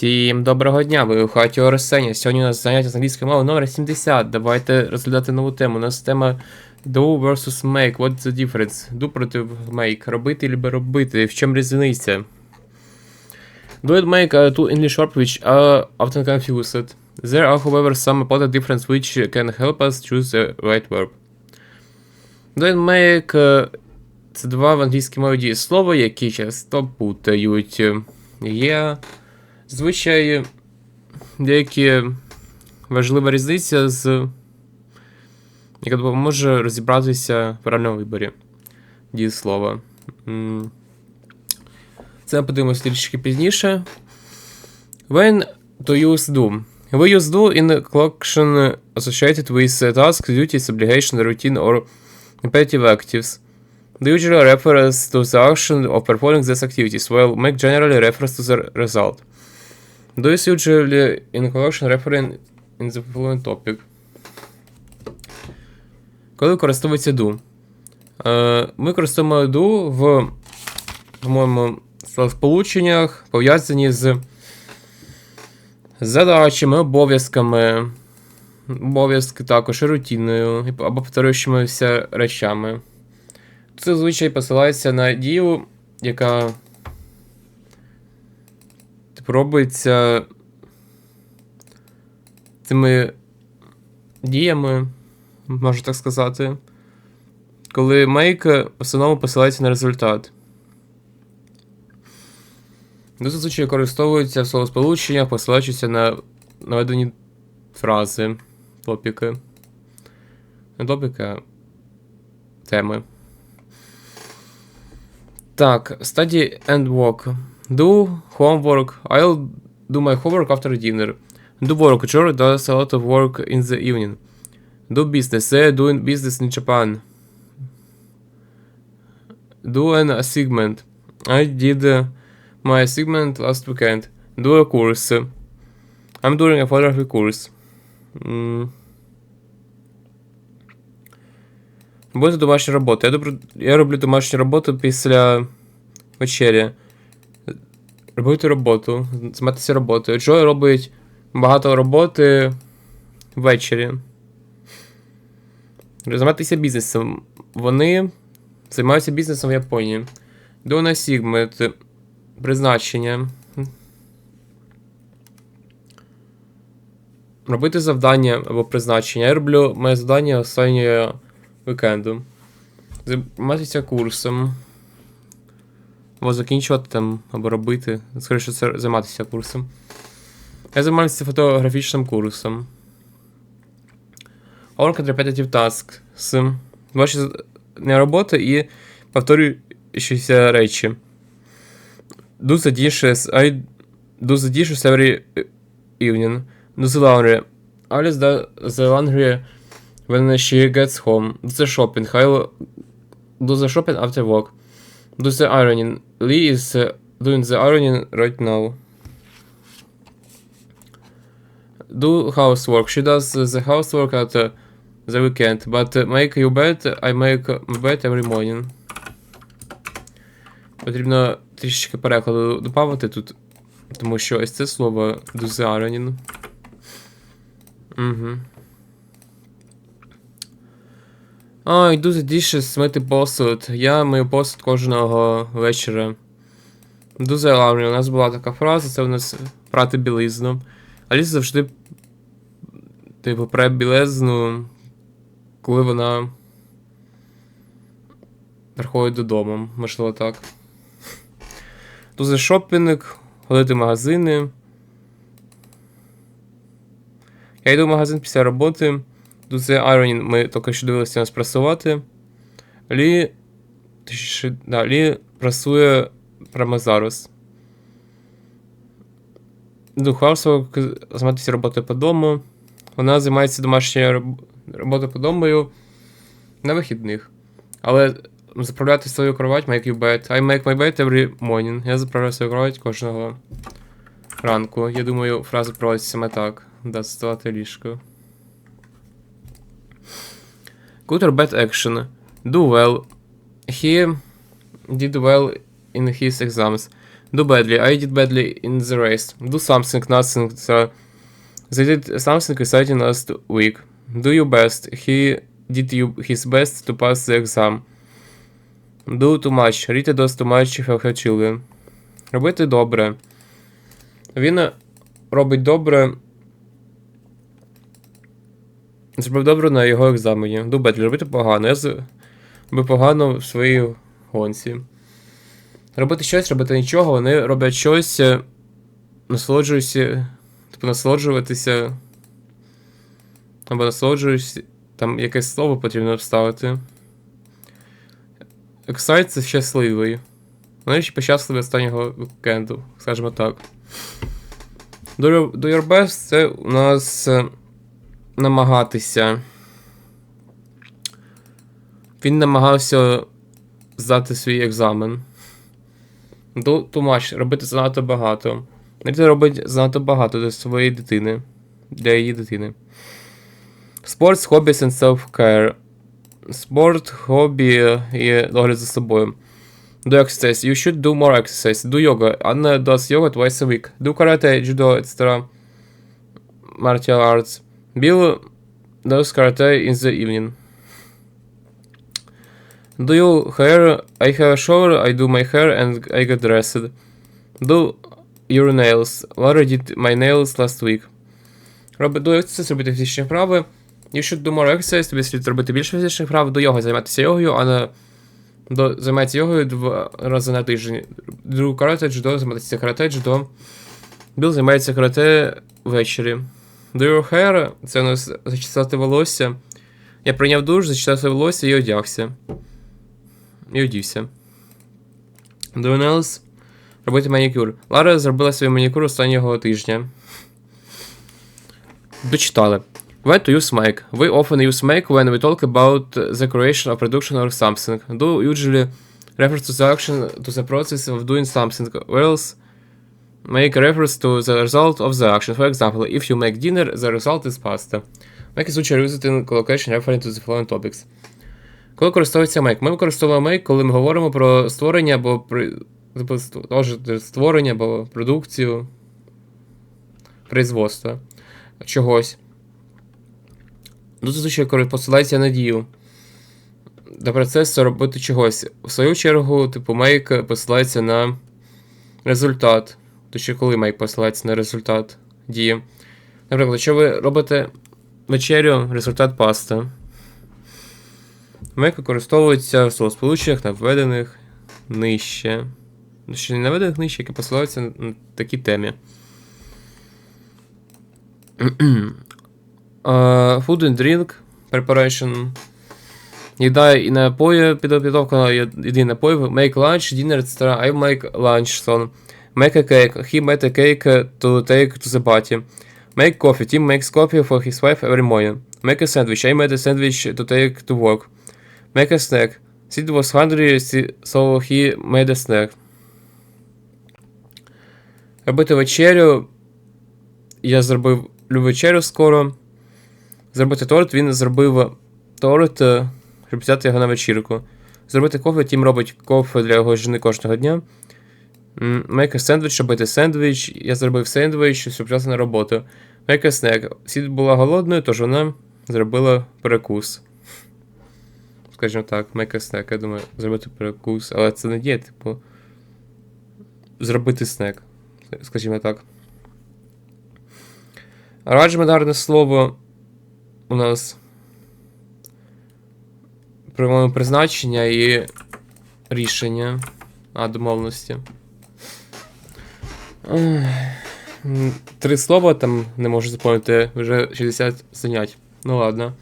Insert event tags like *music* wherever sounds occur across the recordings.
Всім доброго дня, ви у хаті Орсені. Сьогодні у нас заняття з англійської мови номер 70. Давайте розглядати нову тему. У нас тема do versus make. What's the difference? Do проти make. Робити або робити. В чому різниця? Do and make are two English verbs which are often confused. There are, however, some important differences which can help us choose the right verb. Do and make е, це два в англійській мові дієслова, які часто путають. Є Звичай, деякі важлива різниця з. яка допоможе розібратися в правильному виборі дієслова. Це подивимося трішки пізніше. When to use do. We use do in collection associated with tasks, duties, obligation, routine, or repetitive actives. They usually refers to the action of performing these activities, while make generally refers to the result. Do is usually in collection referring in the following topic. Коли використовується do? Е, ми використовуємо do в, по-моєму, сполученнях, пов'язані з задачами, обов'язками, обов'язки також і рутиною, або повторюючимися речами. Це зазвичай посилається на дію, яка робиться цими діями, можна так сказати, коли make в основному посилається на результат. До зазвичай використовуються в словосполученнях, посилаючися на наведені фрази, топіки. Не топіки, а теми. Так, and work. Do homework. I'll do my homework after dinner. Do work. Jory does a lot of work in the evening. Do business. They're doing business in Japan. Do an assignment. I did uh, my assignment last weekend. Do a course. I'm doing a photography course. М. Робота домашня робота. Я, добр... я роблю домашню роботу після вечері. Робити роботу, займатися роботою. Джой робить багато роботи ввечері. Займатися бізнесом. Вони займаються бізнесом в Японії. Дона Сігмет. Призначення. Робити завдання або призначення. Я роблю моє завдання останнього вікенду. Займатися курсом. Або закінчувати там, або робити. Скоріше це займатися курсом. Я займаюся фотографічним курсом. Work at repetitive tasks. Ваші не роботи і повторюючіся речі. Do the dishes. I do the dishes every evening. Do the laundry. Alice does the laundry when she gets home. Do the shopping. I'll do the shopping after work. Do the ironing. Lee is uh, doing the ironing right now. Do housework. She does the housework at uh, the weekend, but uh, make your bed. I make bed every morning. Потрібно трішечки перекладу додати тут, тому що ось це слово. Угу. Ой, йду за dishes, мити посуд. Я мию посуд кожного вечора. За лаврі. У нас була така фраза, це у нас прати білизну. Аліса завжди, типу, пре білизну, коли вона приходить додому. Можливо, так. За шопінг, ходити в магазини. Я йду в магазин після роботи. Тут це Ironing ми тільки що дивилися нас прасувати. Лі. Да, Лі прасує зараз. До займатися роботою по дому. Вона займається домашньою роботою по дому на вихідних. Але заправляти свою кровать make you bed. I make my bed every morning. Я заправляю свою кровать кожного ранку. Я думаю, фраза проводиться саме так. Да, ставати ліжко. Or bad action. Do well. He did well in his exams. Do badly. I did badly in the race. Do something, nothing. So they did something exciting last week. Do your best. He did you his best to pass the exam. Do too much. Rita does too much for her children. Робити добре. Він робить добре. Зробив добре на його екзамені. Badly. Робити погано. Я з- робив погано в своїй гонці. Робити щось, робити нічого, вони роблять щось, е, насолоджуюся, типу насолоджуватися. Або насолоджуюся, там якесь слово потрібно вставити. Excite це щасливий. Вони ще щасливі останнього вікенду, скажімо так. Do your, do your best це у нас е, намагатися. Він намагався здати свій екзамен. Too much. Робити занадто багато. Ріта робить занадто багато для своєї дитини. Для її дитини. Sports, hobbies and self-care. Спорт, хобі і догляд за собою. Do exercise. You should do more exercise. Do yoga. Anna does yoga twice a week. Do karate, judo, etc. Martial arts. Bill does karate in the evening. Do you hair? I have a shower, I do my hair and I get dressed. Do your nails. Laura did my nails last week. Роби до exercise, робити фізичні вправи. You should do more exercise, тобі слід робити більше фізичних вправ, до йоги займатися йогою, а не до займатися йогою два рази на тиждень. Do карате, джудо, займатися карате, джудо. Біл займається карате ввечері. Your hair, це у нас зачесати волосся. Я прийняв душ, зачесав волосся і одягся. І одівся. Do your. Робити манікюр. Лара зробила свій манікюр останнього тижня. Дочитали. When to use make? We often use make when we talk about the creation of production or something. Do usually refers to the action to the process of doing something, whereas make refers to the result of the action. For example, if you make dinner, the result is pasta. Make is usually used in collocation referring to the following topics. Коли користується make? Ми використовуємо make, коли ми говоримо про створення або при... типу, створення або продукцію, производство чогось. Тут зазвичай посилається на дію. До процесу робити чогось. В свою чергу, типу, make посилається на результат. То ще коли make посилається на результат дії. Наприклад, якщо ви робите вечерю, результат паста. Make використовується в словосполученнях, наведених нижче. Ще не наведених нижче, які посилаються на такі темі. *clears throat* Uh, food and drink preparation. Їда і напої, підготовка їди і напоїв. Make lunch, dinner, etc. I make lunch, son. Make a cake. He made a cake to take to the party. Make coffee. Tim makes coffee for his wife every morning. Make a sandwich. I made a sandwich to take to work. Make a snack. Sid was hungry, so he made a snack. Робити вечерю. Я зробив вечерю скоро. Зробити торт, він зробив торт, е, щоб взяти його на вечірку. Зробити кофе, тім робить кофе для його жени кожного дня. Make a sandwich, робити сендвіч. Я зробив сендвіч, взяти на роботу. Make a snack. Сід була голодною, тож вона зробила перекус. Скажімо так, make a snack. Я думаю, зробити перекус. Але це не є, типу. Зробити снек. Скажімо так. Раджмедарне слово у нас приймаємо призначення і рішення. А, домовленості. Три слова там не можу запам'ятати, вже 60 занять. Ну ладно.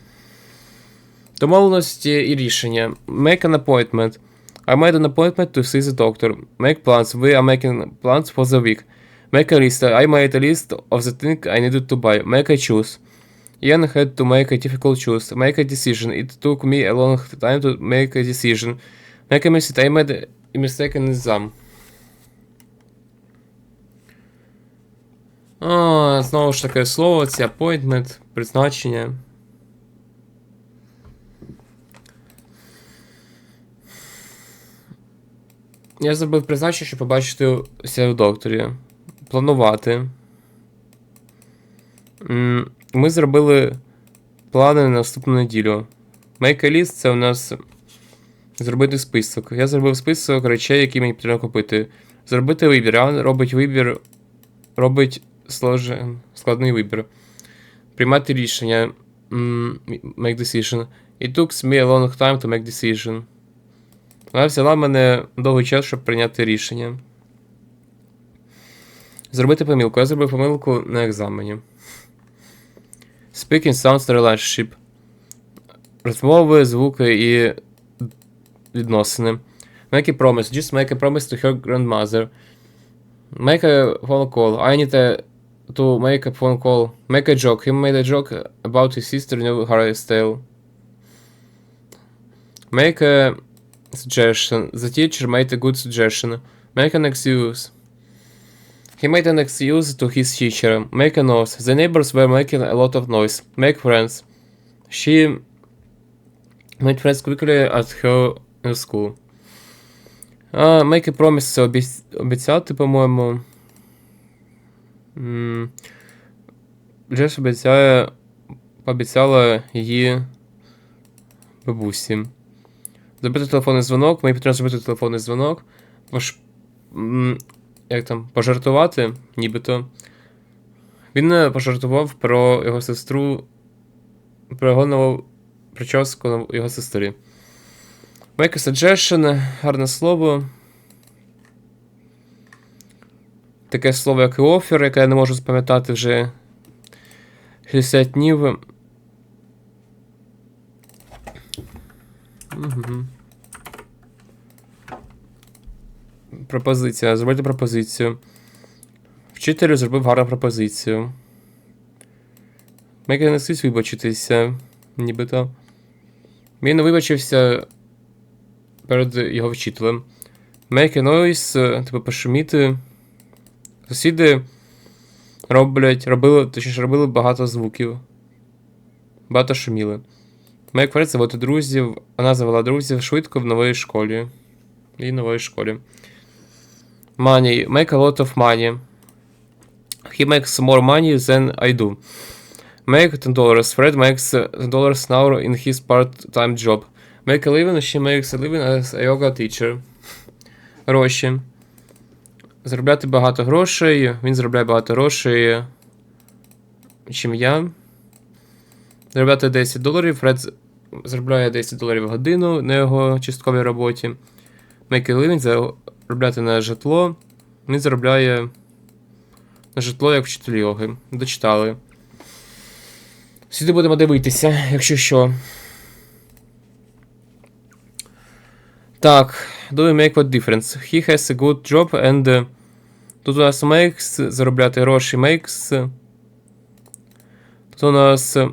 Домовленості і рішення. Make an appointment. I made an appointment to see the doctor. Make plans. We are making plans for the week. Make a list. I made a list of the things I needed to buy. Make a choose. Ian had to make a difficult choice. Make a decision. It took me a long time to make a decision. Make a mistake. I made a mistake in exam. А, знову ж таке слово, це appointment, призначення. Я зробив призначення, щоб побачитися в докторі. Планувати. Ми зробили плани на наступну неділю. Make a list це у нас зробити список. Я зробив список речей, які мені потрібно купити. Зробити вибір. Робить вибір. Робить слож... складний вибір. Приймати рішення. Make decision. It took me a long time to make decision. Вона взяла мене довгий час, щоб прийняти рішення. Зробити помилку. Я зробив помилку на екзамені. Speaking sounds relationship. Розмови, звуки і відносини. Make a promise. Just make a promise to her grandmother. Make a phone call. I need a, to make a phone call. Make a joke. He made a joke about his sister new hairstyle. Make a suggestion. The teacher made a good suggestion. Make an excuse. He made an excuse to his teacher. Make a noise. The neighbors were making a lot of noise. Make friends. She made friends quickly at her new school. А, make a promise це обіц... обіцяти, по-моєму. Джеш обіцяє. Пообіцяла її бабусі. Зробити телефонний дзвонок. Мені потрібно зробити телефонний дзвонок. Пош... Як там? Пожартувати, нібито. Він пожартував про його сестру. Про його нову прическу його сестрі. Make a гарне слово. Таке слово, як offer, яке я не можу запам'ятати вже 60 днів. Угу. Пропозиція. Зробити пропозицію. Вчителю зробив гарну пропозицію. Make an excuse вибачитися. Нібито. Він вибачився перед його вчителем. Make a noise, типу пошуміти. Сусіди роблять, робили, точніше робили багато звуків. Багато шуміли. Make friends заводити друзів. Вона завела друзів швидко в новій школі. І нової школі. Money. Make a lot of money. He makes more money than I do. Make $10. Fred makes $10 an hour in his part-time job. Make a living, she makes a living as a yoga teacher. Гроші. Заробляти багато грошей. Він заробляє багато грошей. Чим я. Заробляти 10 доларів. Фред заробляє 10 доларів в годину на його частковій роботі. A living, заробляти на житло. Він заробляє на житло як вчитель йоги. Дочитали. Сюди будемо дивитися, якщо що. Так, do we make what difference? He has a good job and. uh, Тут у нас makes, заробляти гроші makes. Тут у нас. е,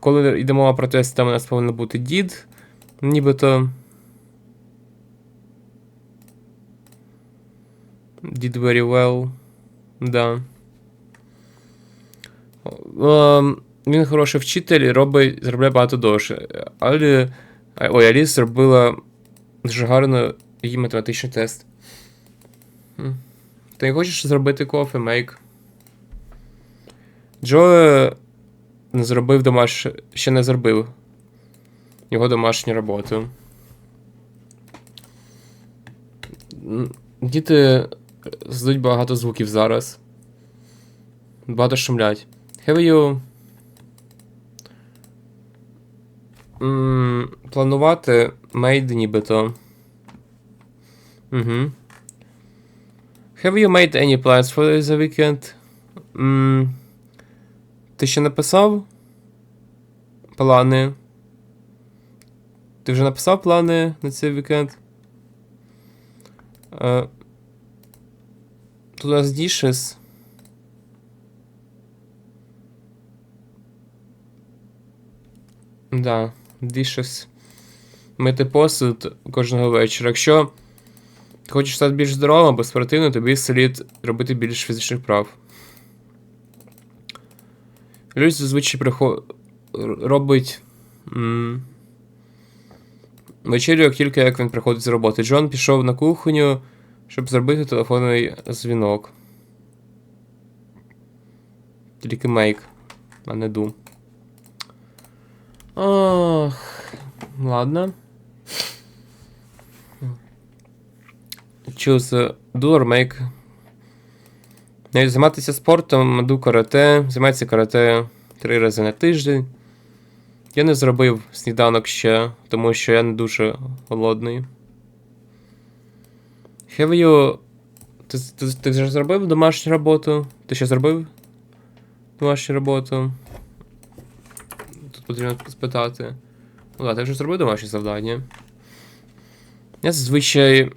Коли йде мова про тест, там у нас повинно бути did. Нібито. Did very well. Да. Ем, він хороший вчитель робить, заробляє багато грошей. Але. Ой, Аліс зробила дуже гарно її математичний тест. Ти не хочеш зробити кофе, мейк? Джо е, не зробив домаш... ще не зробив його домашню роботу. Діти здають багато звуків зараз. Багато шумлять. Have you... М, планувати made нібито. Угу. Have you made any plans for the weekend? М, ти ще написав плани? Ти вже написав плани на цей вікенд? Е, тут у нас dishes. Да, dishes. Мити посуд кожного вечора. Якщо хочеш стати більш здоровим або спортивним, тобі слід робити більш фізичних прав. Люди зазвичай прихо... р- робить. М... Вечерю, тільки як він приходить з роботи. Джон пішов на кухню, щоб зробити телефонний дзвінок. Тільки мейк, а не ду. Ох, ладно. Choose do or make. Навіть Займатися спортом, ду карате, займається карате три рази на тиждень. Я не зробив сніданок ще, тому що я не дуже голодний. Have you... Ти, ти, ти вже зробив домашню роботу? Ти ще зробив домашню роботу? Потрібно спитати. Ну так, ти вже зробив домашнє завдання. Я зазвичай.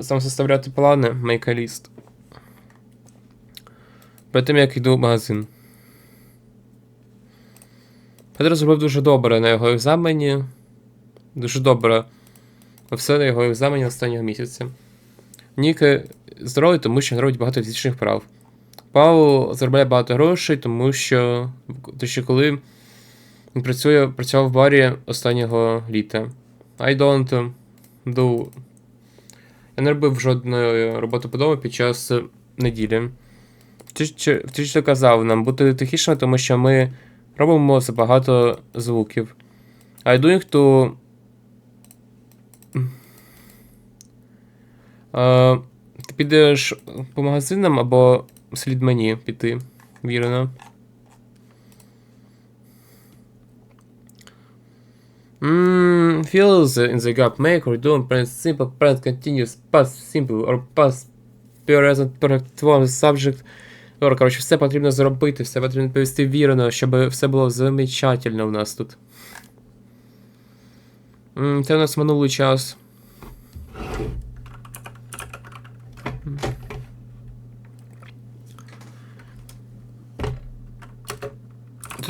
Сам составляти плани, make a list. Перед тим як йду в магазин. Петро зробив дуже добре на його екзамені. Дуже добре. Все на його екзамені останнього місяця. Ніки здоровий, тому що робить багато фізичних прав. Павел заробляє багато грошей, тому що. То ще коли він працює, працював в барі останнього літа. I don't do. Я не робив жодної роботи по дому під час неділі. Втіч- Втічно казав нам бути тихішими, тому що ми робимо забагато звуків. I doing to. А, ти підеш по магазинам або слід мені піти, вірно. Mm, fills in the gap make or do present simple present continuous past simple or past present perfect form subject. Добре, коротше, все потрібно зробити, все потрібно повести вірно, щоб все було замечательно у нас тут. М, Це у нас минулий час.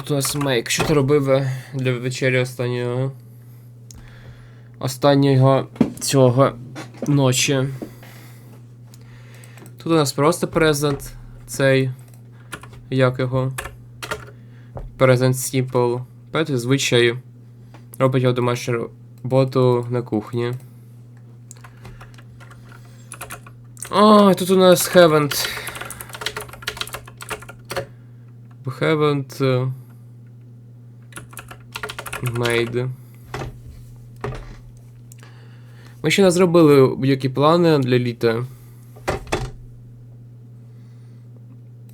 Тут у нас мейк. Що ти робив е, для вечері останнього? Останнього цього ночі. Тут у нас просто презент цей. Як його? Present Simple. Петр звичай робить його домашню роботу на кухні. А, тут у нас haven't. Haven't uh, made. Ми ще не зробили будь-які плани для літа.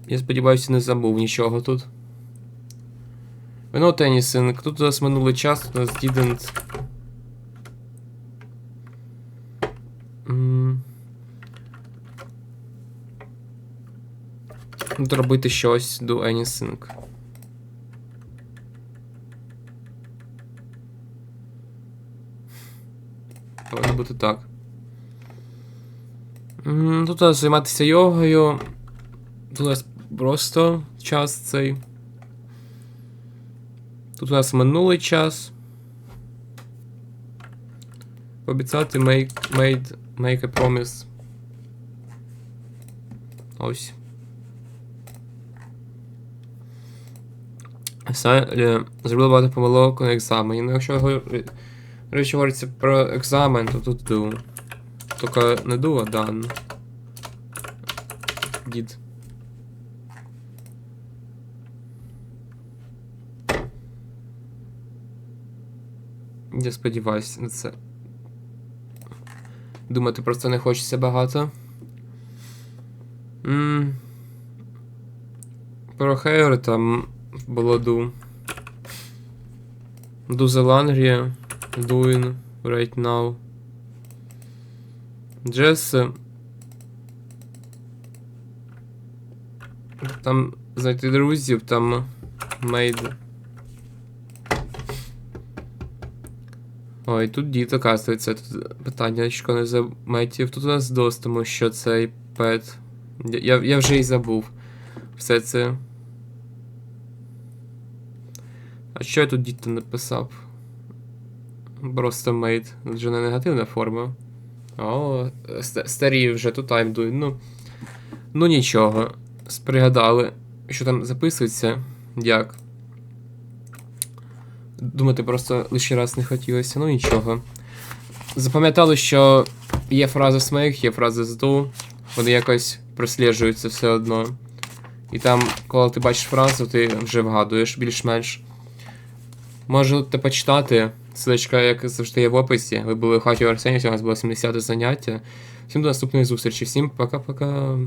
Я сподіваюся, не забув нічого тут. Вино тенісинг. Тут у нас минулий час, у нас didn't. Тут робити щось, do anything. Повинно бути так. Тут займатися йогою. Тут у нас просто час цей. Тут у нас минулий час. Обіцяти make, made, make a promise. Ось. Все, зробили багато помилок на екзамені. Ну, якщо говор- речі говориться про екзамен, то тут do. Тільки не do, а done. Did. Я сподіваюся на це. Думати просто не хочеться багато. М. Про Хейр там було ду. Laundry. Doing right now. Джес. е, Там знайти друзів, там made. Ой, тут діти, оказується, тут питаннячко не заметів. Тут у нас дос, тому що цей пет. Я, я, вже і забув все це. А що я тут діти написав? Просто made. Вже не негативна форма. О, старі вже тут doing. Ну, ну нічого. Спригадали, що там записується. Як? Думати просто лише раз не хотілося, ну нічого. Запам'ятали, що є фраза смейк, є фраза зду, вони якось просліджуються все одно. І там, коли ти бачиш фразу, ти вже вгадуєш більш-менш. Можете почитати. Ссылочка, як завжди, є в описі. Ви були в хаті Арсенія, у нас було 70 заняття. Всім до наступної зустрічі. Всім пока-пока.